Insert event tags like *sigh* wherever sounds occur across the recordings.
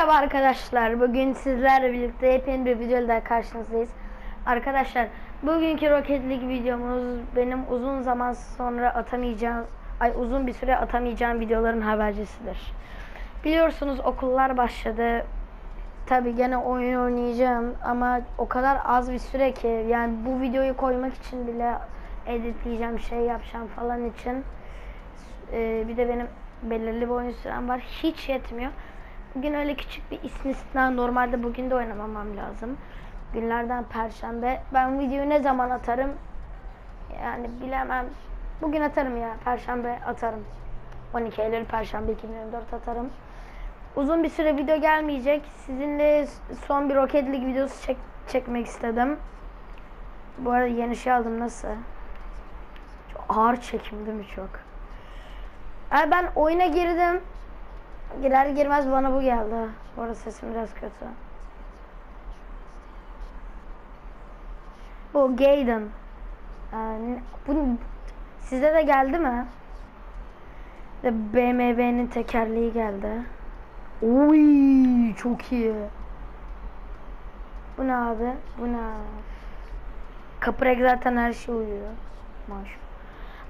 Merhaba arkadaşlar. Bugün sizlerle birlikte yepyeni bir videoyla karşınızdayız. Arkadaşlar, bugünkü Rocket League videomuz benim uzun zaman sonra atamayacağım, ay uzun bir süre atamayacağım videoların habercisidir. Biliyorsunuz okullar başladı. Tabi gene oyun oynayacağım ama o kadar az bir süre ki yani bu videoyu koymak için bile editleyeceğim, şey yapacağım falan için ee, bir de benim belirli bir oyun sürem var. Hiç yetmiyor. Bugün öyle küçük bir istisna. Normalde bugün de oynamamam lazım. Günlerden perşembe. Ben videoyu ne zaman atarım? Yani bilemem. Bugün atarım ya. Perşembe atarım. 12 Eylül Perşembe 2024 atarım. Uzun bir süre video gelmeyecek. Sizinle son bir Rocket League videosu çek çekmek istedim. Bu arada yeni şey aldım nasıl? Çok ağır çekim değil mi çok? Abi ben oyuna girdim. Girer girmez bana bu geldi. Arada sesim biraz kötü. Bu Gaiden. Yani bu size de geldi mi? De BMW'nin tekerleği geldi. Oy çok iyi. Bu ne abi? Bu ne? Kapırek zaten her şey uyuyor. Maşallah.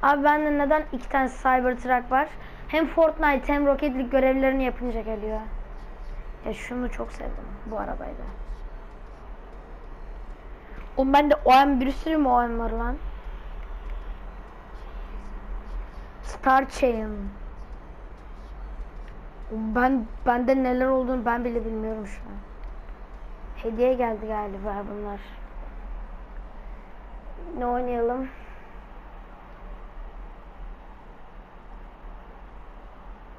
Abi bende neden iki tane Cybertruck var? Hem Fortnite hem Rocket League görevlerini yapınca geliyor. Ya şunu çok sevdim bu arabayı da. Oğlum bende OM bir sürü mü OM var lan? Star Chain. Ben bende neler olduğunu ben bile bilmiyorum şu an. Hediye geldi galiba bunlar. Ne oynayalım?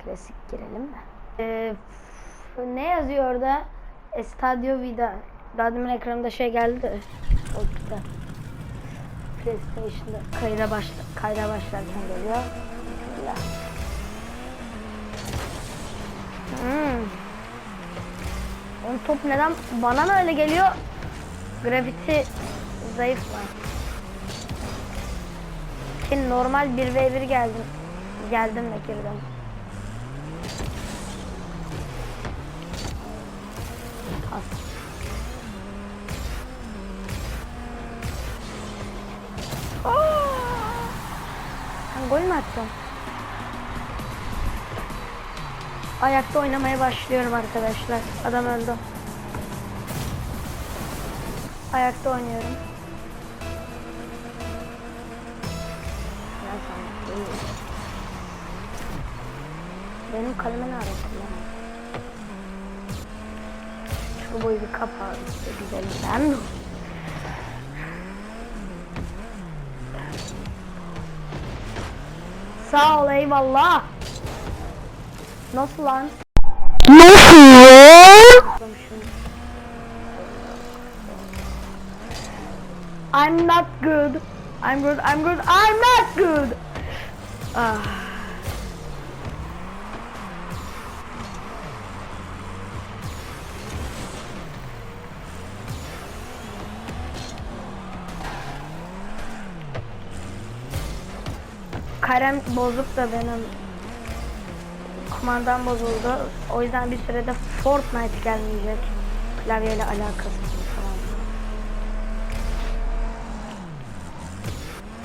Klasik girelim mi? Ee, ne yazıyor orada? Estadio Vida. Daha demin ekranımda şey geldi de. O güzel. PlayStation'da kayda başla kayda başlarken geliyor. Bismillah. Hmm. Onun top neden bana mı öyle geliyor? Grafiti zayıf mı? Şimdi normal 1v1 geldim. Geldim ve girdim. Attım? Ayakta oynamaya başlıyorum arkadaşlar. Adam öldü. Ayakta oynuyorum. Benim kaleme ne arasın lan? Şu boyu bir kapağı işte güzelinden mi? Sağ ol eyvallah. Nasıl lan? Nasıl? I'm not good. I'm good. I'm good. I'm not good. Ah. Karem bozuk da benim kumandam bozuldu. O yüzden bir sürede Fortnite gelmeyecek. Klavyeyle alakası falan.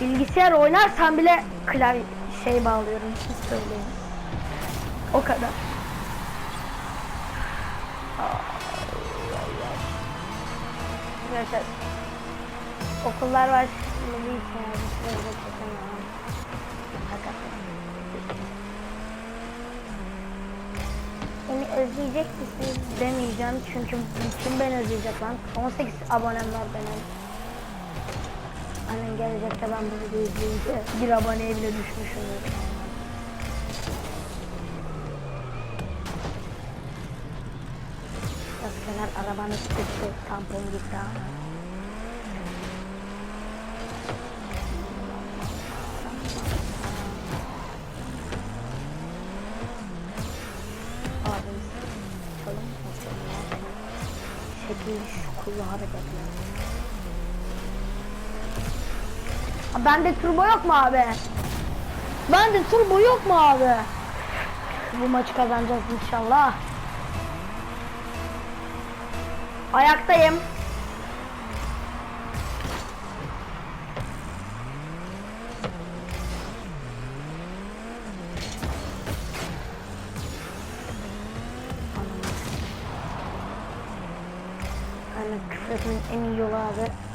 Bilgisayar oynarsan bile klavye şey bağlıyorum. Siz söyleyin. O kadar. Arkadaşlar okullar var şimdi bir için Hakikaten. Beni özleyecek misiniz demeyeceğim çünkü kim beni özleyecek lan? 18 abonem var benim. Annem gelecekte ben bu videoyu izleyince bir aboneye bile düşmüşümdür. Biraz kenar arabanın sıkıntı tampon gitti Bende turbo yok mu abi? Bende turbo yok mu abi? Bu maçı kazanacağız inşallah. Ayaktayım. Aynen küfretmenin en iyi yolu abi.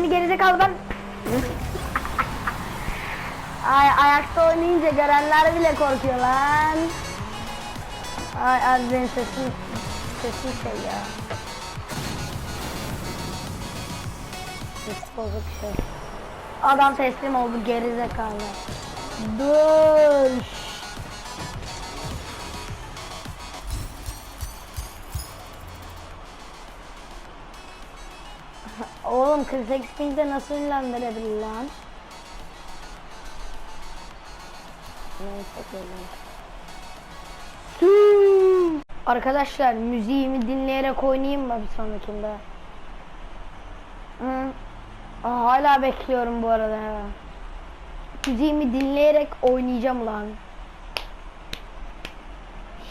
Şimdi gerizekalı ben Ay ayakta oynayınca görenler bile korkuyor lan. Ay az benim sesim şey ya. Ses bozuk şey. Adam teslim oldu gerizekalı. Dur. 48 pingde nasıl ünlendirebilir lan? Neyse. Arkadaşlar müziğimi dinleyerek oynayayım mı bir sonrakinde? Hı. Aa, hala bekliyorum bu arada. Müziğimi dinleyerek oynayacağım lan.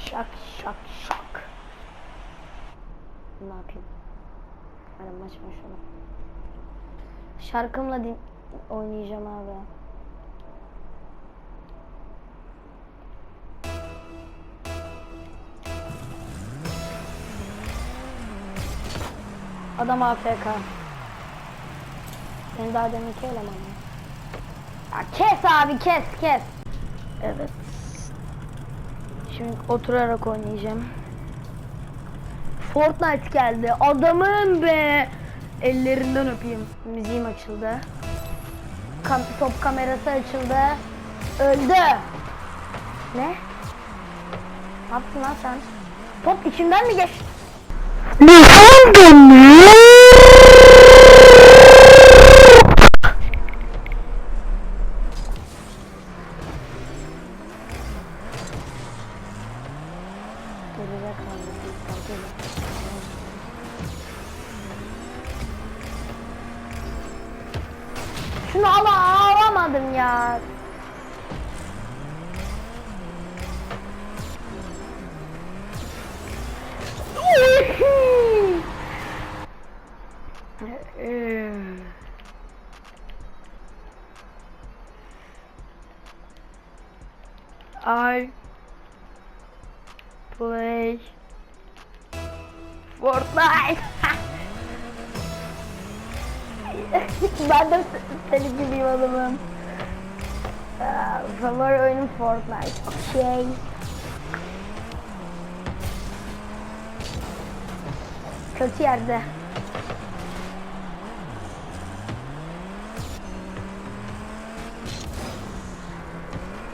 Şak şak şak. Ne yapayım? Hadi maç şunu. Şarkımla din oynayacağım abi. Adam AFK. Senin daha deminki eleman mı? Ya kes abi kes kes. Evet. Şimdi oturarak oynayacağım. Fortnite geldi. Adamın be. Ellerinden öpeyim. Müziğim açıldı. Kam top kamerası açıldı. Öldü. Ne? Ne yaptın lan sen? Top içimden mi geçti? Ne oldu Geride Fortnite. ben de senin gibiyim adamım. Aa, Favori oyunum Fortnite. Okey. Kötü yerde.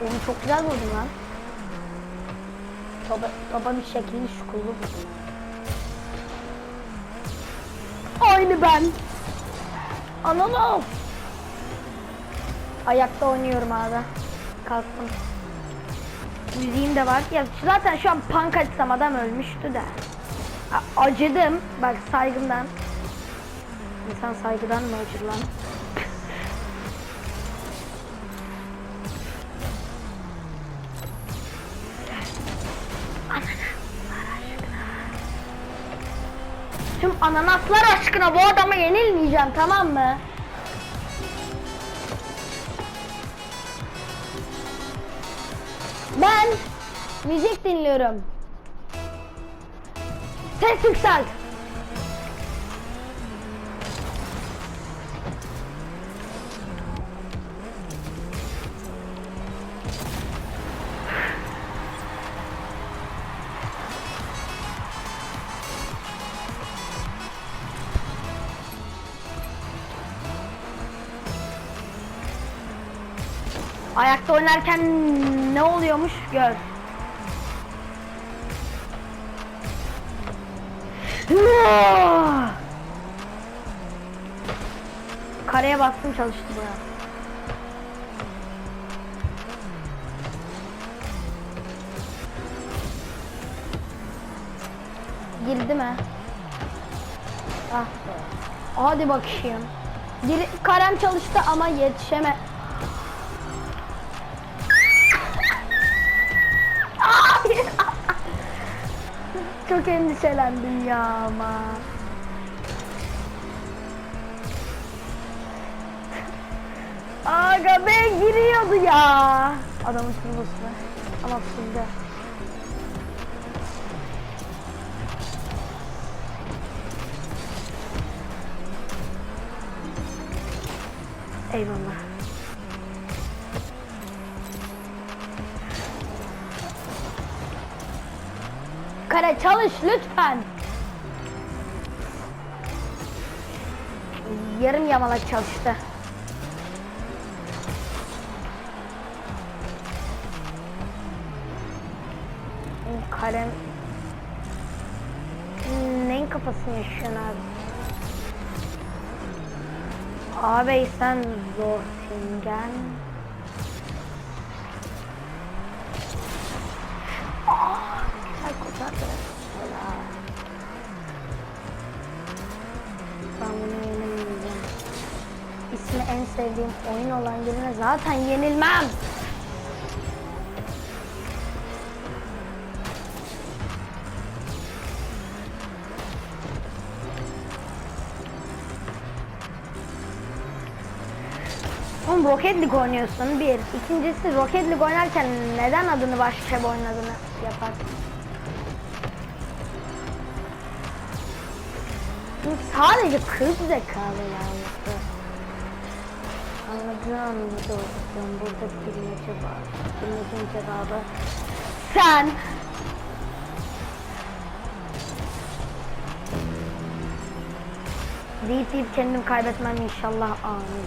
Oğlum çok güzel vurdun lan. Topa, topa bir şekilde şukullu vurdun. Aynı ben. Ananas. Ayakta oynuyorum abi. Kalktım. Müziğim de var. Ya zaten şu an punk açsam adam ölmüştü de. Acıdım. Bak saygımdan. İnsan saygıdan mı acır lan? Tüm ananaslar aşkına bu adama yenilmeyeceğim tamam mı? Ben müzik dinliyorum. Ses yükselt. Ayakta oynarken ne oluyormuş gör. Kareye bastım çalıştı bu ya. Girdi mi? Ah. Hadi bakayım. Gir karem çalıştı ama yetişeme. Endişelendim ya ama. Aga be giriyordu ya. Adamın turbosu var. Ama fullde. Eyvallah. Kare çalış lütfen. Yarım yamalak çalıştı. Kalem neyin kafasını yaşıyorsun abi? Abi sen zor tingen. En sevdiğim oyun olan birine zaten yenilmem. Oğlum Rocket League oynuyorsun bir. İkincisi Rocket League oynarken neden adını başka bir oyun adını yapar? Çünkü sadece kırk zekalı yalnızdı. Anladığım anda doğdum. Burada bilmece var. Bilmecenin cevabı sen. Deyip deyip kendim kaybetmem inşallah. Amin.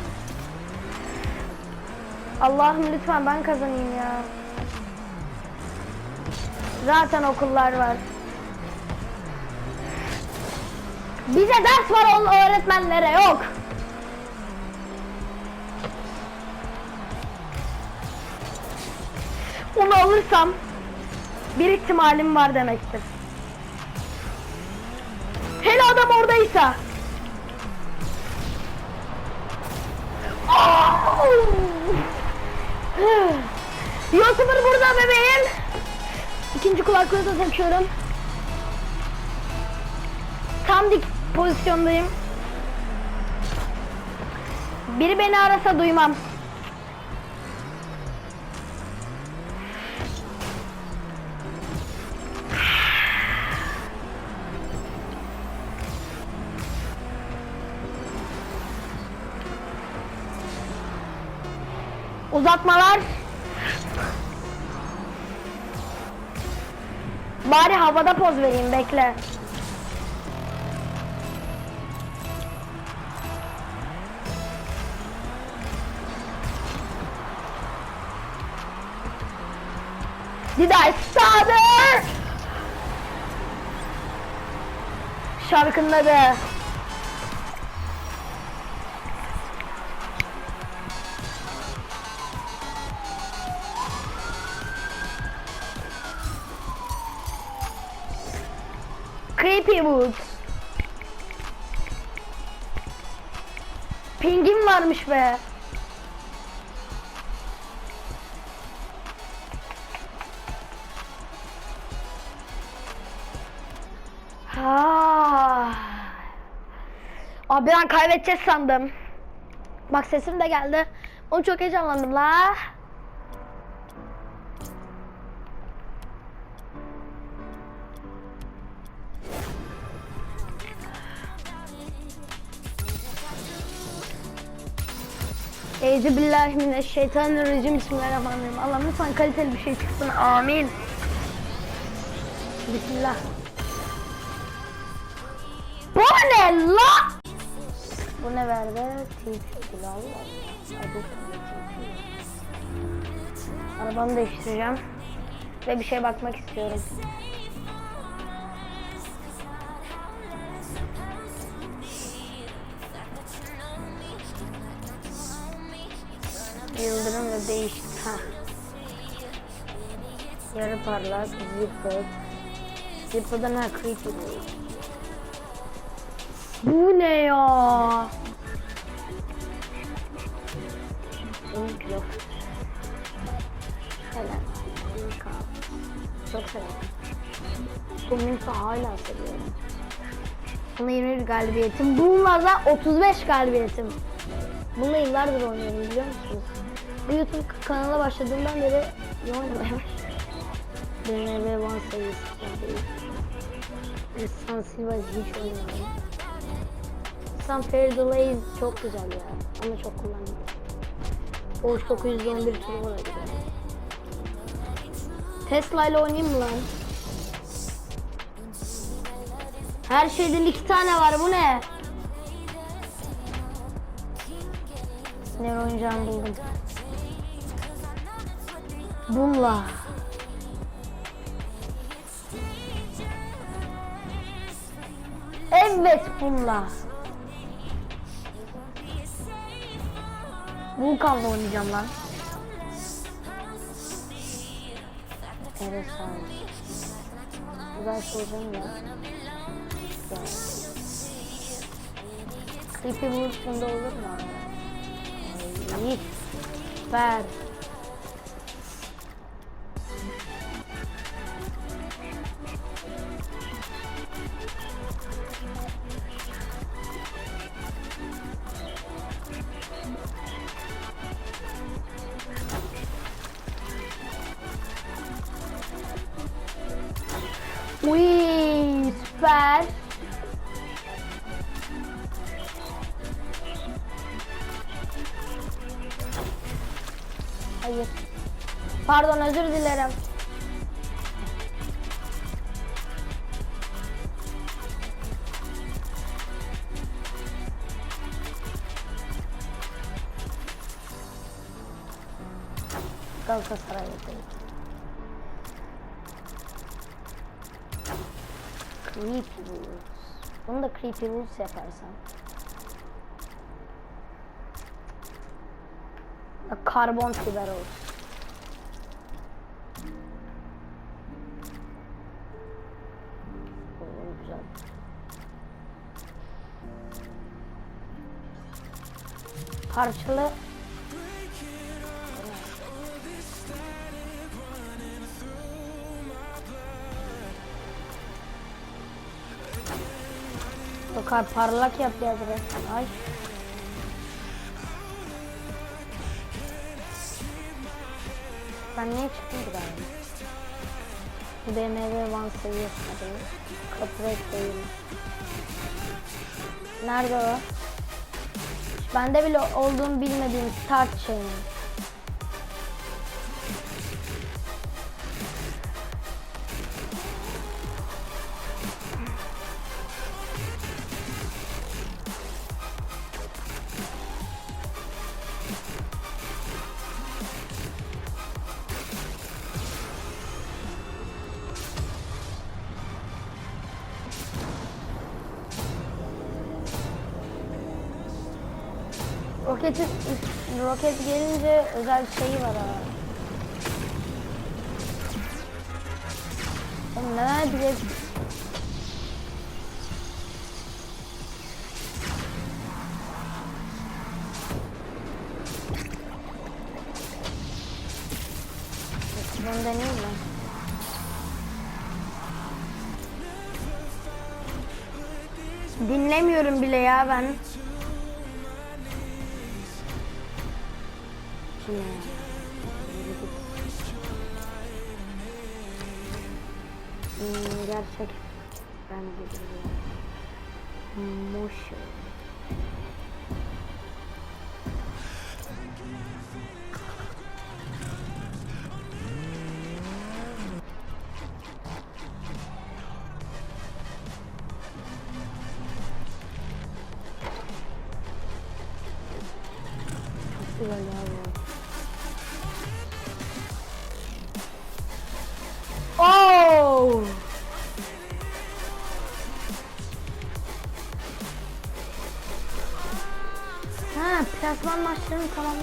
Allah'ım lütfen ben kazanayım ya. Zaten okullar var. Bize ders var öğretmenlere yok. Onu alırsam bir ihtimalim var demektir. Hele adam oradaysa. Youtuber burada bebeğim. İkinci kulaklığı da takıyorum. Tam dik pozisyondayım. Biri beni arasa duymam. Uzatmalar. Bari havada poz vereyim bekle. Did I stutter? Şarkının adı. Creepy Woods. Pingin varmış be. Ha. Abi ben kaybedeceğiz sandım. Bak sesim de geldi. Onu çok heyecanlandım la. Euzubillahimineşşeytanirracim Bismillahirrahmanirrahim. Allah lütfen kaliteli bir şey çıksın. Amin. Bismillah. Bu ne la? Bu ne verdi? Arabamı değiştireceğim. Ve bir şeye bakmak istiyorum. Yıldırım ve değişti. Ha. Yarı parlak, zipper. Zipper'dan ha creepy. Bu ne ya? 10 kilo. Helal. Kal. Çok severim. Dominik'i hala seviyorum. Buna 21 galibiyetim. Bununla da 35 galibiyetim. Bununla yıllardır oynuyorum biliyor musunuz? Bu YouTube kanala başladığımdan beri iyi oynamaya. BMW One seviyesi değil. San Silva hiç oynamadım. San Ferdinand çok güzel ya. Onu çok kullandım. Porsche 911 Turbo da güzel. Tesla ile oynayayım mı lan? Her şeyden iki tane var bu ne? Ne oynayacağımı buldum. Bununla. Evet bununla. Vulkan'la oynayacağım lan. Evet sağ ol. Güzel soracağım ya. Creepy Wolf'unda olur mu abi? Ay, Süper. Uy süper. Hayır. Pardon özür dilerim. Creepy Wolves. Bunu da Creepy Wolves yaparsam. Karbon fiber olsun. Parçalı Bakar parlak yap ya biraz. Ay. Ben niye çıktım ki ben? BMW One seviyesine değil. Copyright değil. Nerede o? Bende bile olduğunu bilmediğim start şeyini. Roket gelince özel şeyi var ha. Oğlum neler bile Bunu deneyeyim mi? Dinlemiyorum bile ya ben. Kim ya? Hmm, gerçek ben de biliyorum. Motion.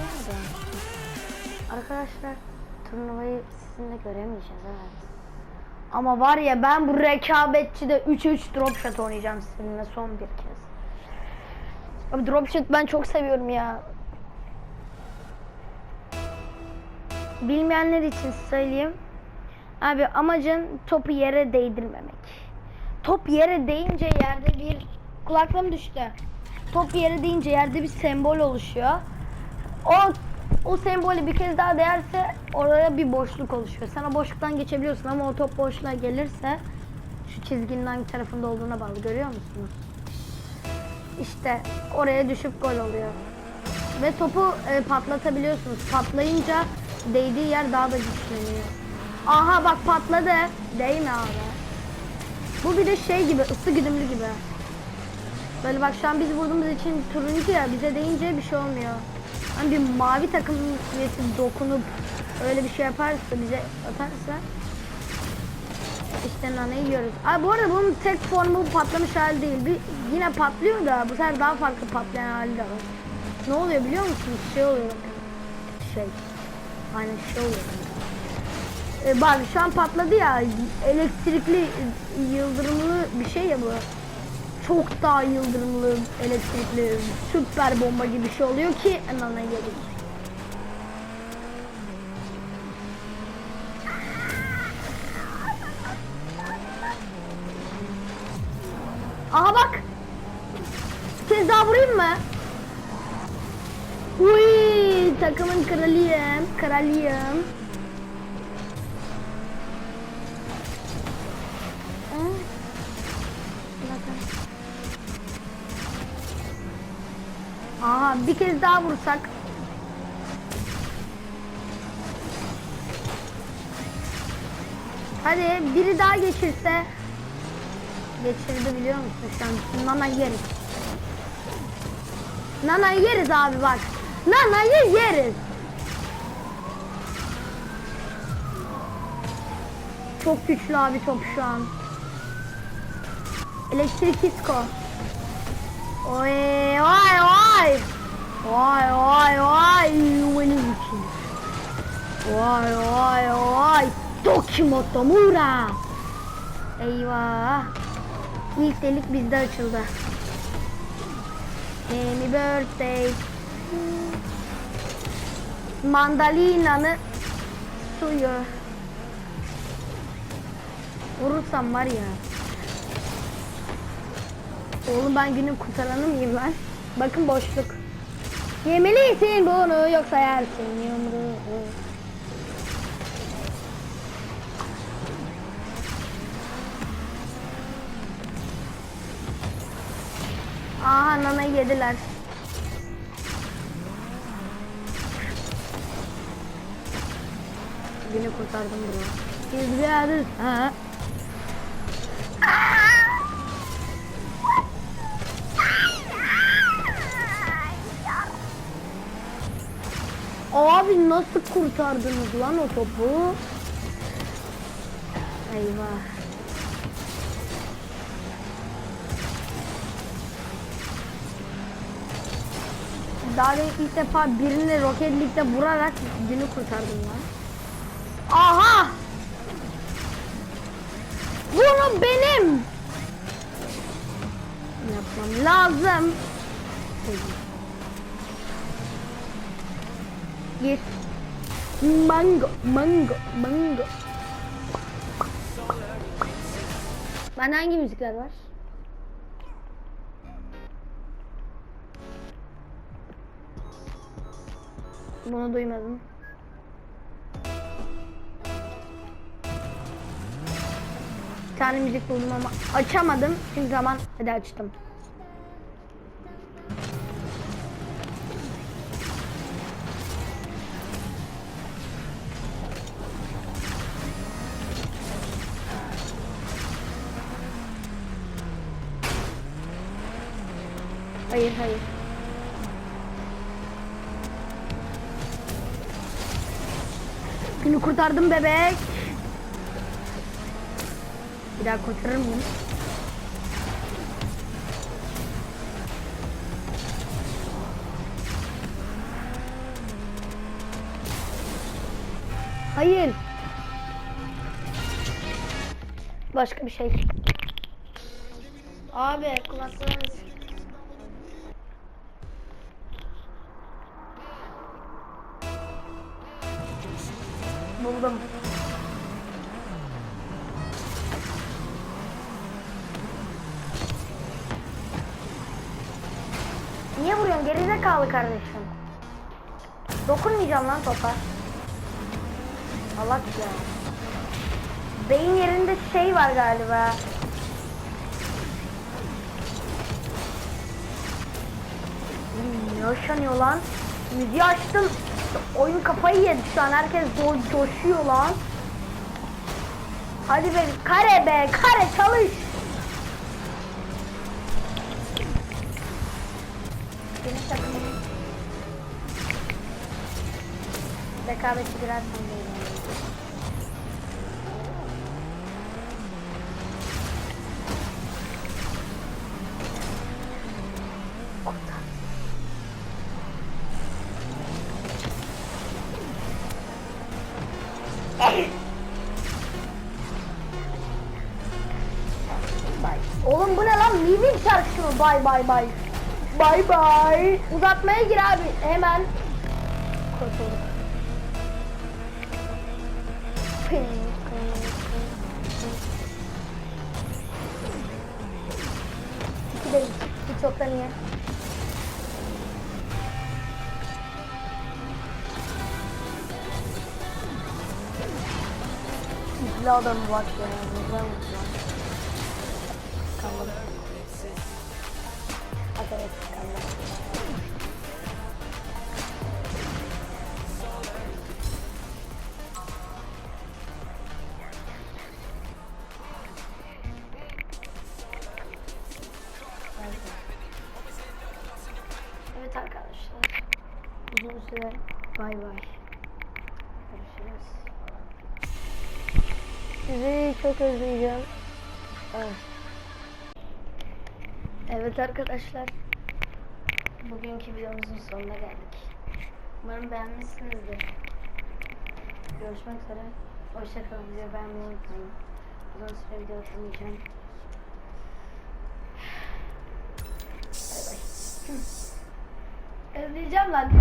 Tamamlayamadım. Arkadaşlar, turnuvayı sizinle göremeyeceğiz evet. Ama var ya ben bu rekabetçide 3-3 drop shot oynayacağım sizinle son bir kez. Abi drop shot ben çok seviyorum ya. Bilmeyenler için söyleyeyim. Abi amacın topu yere değdirmemek. Top yere değince yerde bir kulaklığım düştü. Top yere değince yerde bir sembol oluşuyor. O o sembolü bir kez daha değerse oraya bir boşluk oluşuyor. Sen o boşluktan geçebiliyorsun ama o top boşluğa gelirse şu çizginin hangi tarafında olduğuna bağlı. Görüyor musunuz? İşte oraya düşüp gol oluyor. Ve topu e, patlatabiliyorsunuz. Patlayınca değdiği yer daha da güçleniyor. Aha bak patladı. Değme abi. Bu bir de şey gibi ısı güdümlü gibi. Böyle bak şu an biz vurduğumuz için turuncu ya bize deyince bir şey olmuyor. Hani bir mavi takım üyesi dokunup öyle bir şey yaparsa bize atarsa işte naneyi yiyoruz. Ay bu arada bunun tek formu patlamış hali değil. Bir, yine patlıyor da bu sefer daha farklı patlayan hali de var. Ne oluyor biliyor musunuz? Şey oluyor. Şey. Aynen şey oluyor. Ee, bak şu an patladı ya. Elektrikli yıldırımlı bir şey ya bu. Çok daha yıldırımlı elektrikli süper bomba gibi bir şey oluyor ki anana yedik. Aha bak. Bir kez daha vurayım mı? Uy, takımın kralıyım, kralıyım. Bakın. Aha bir kez daha vursak. Hadi biri daha geçirse. Geçirdi biliyor musun şu an? Nana yeriz. Nana yeriz abi bak. Nana'yı yeriz. Çok güçlü abi top şu an. Elektrik disco. Oy vay vay. Vay vay vay. Benim için. Vay vay vay. Toki Motomura. Eyvah. İlk delik bizde açıldı. Happy birthday. Mandalina'nı suyu. Vurursam var ya. Oğlum ben günün kurtaranı mıyım ben? Bakın boşluk. Yemelisin bunu yoksa yersin yumruğu. Aha nana yediler. Günü kurtardım bro. Biz bir. Ha. Abi nasıl kurtardınız lan o topu? Eyvah. Daha ben ilk defa birini Rocket League'de vurarak günü kurtardım lan. Aha! Bunu benim yapmam lazım. Gir. Mango, mango, mango. Bende hangi müzikler var? Bunu duymadım. Bir tane müzik buldum ama açamadım. Çünkü zaman hadi açtım. Kurtardım bebek. Bir daha kurtarır mıyım? Hayır. Başka bir şey. Abi Yandım. Niye vuruyorsun gerizekalı kardeşim? Dokunmayacağım lan topa. Allah ya. Beyin yerinde şey var galiba. Hmm, ne yaşanıyor lan? Müziği açtım. Oyun kafayı yedi şu an. Herkes do- coşuyor lan. Hadi be kare be kare çalış. Benim takımım. Rekabetçi biraz değil. Bay bay bay. Bay bay. Uzatmaya gir abi. Hemen. Kurtulduk. Gidelim. Hiç yoktan iyi. İzle adamı bak ya. Güzel Süre bay bay. Görüşürüz. Sizi çok özleyeceğim. Evet. Arkadaşlar. Bugünkü videomuzun sonuna geldik. Umarım beğenmişsinizdir. Görüşmek üzere. Hoşçakalın. Videoyu beğenmeyi unutmayın. Uzun süre video atamayacağım. *sighs* Bay bay. Özleyeceğim lan.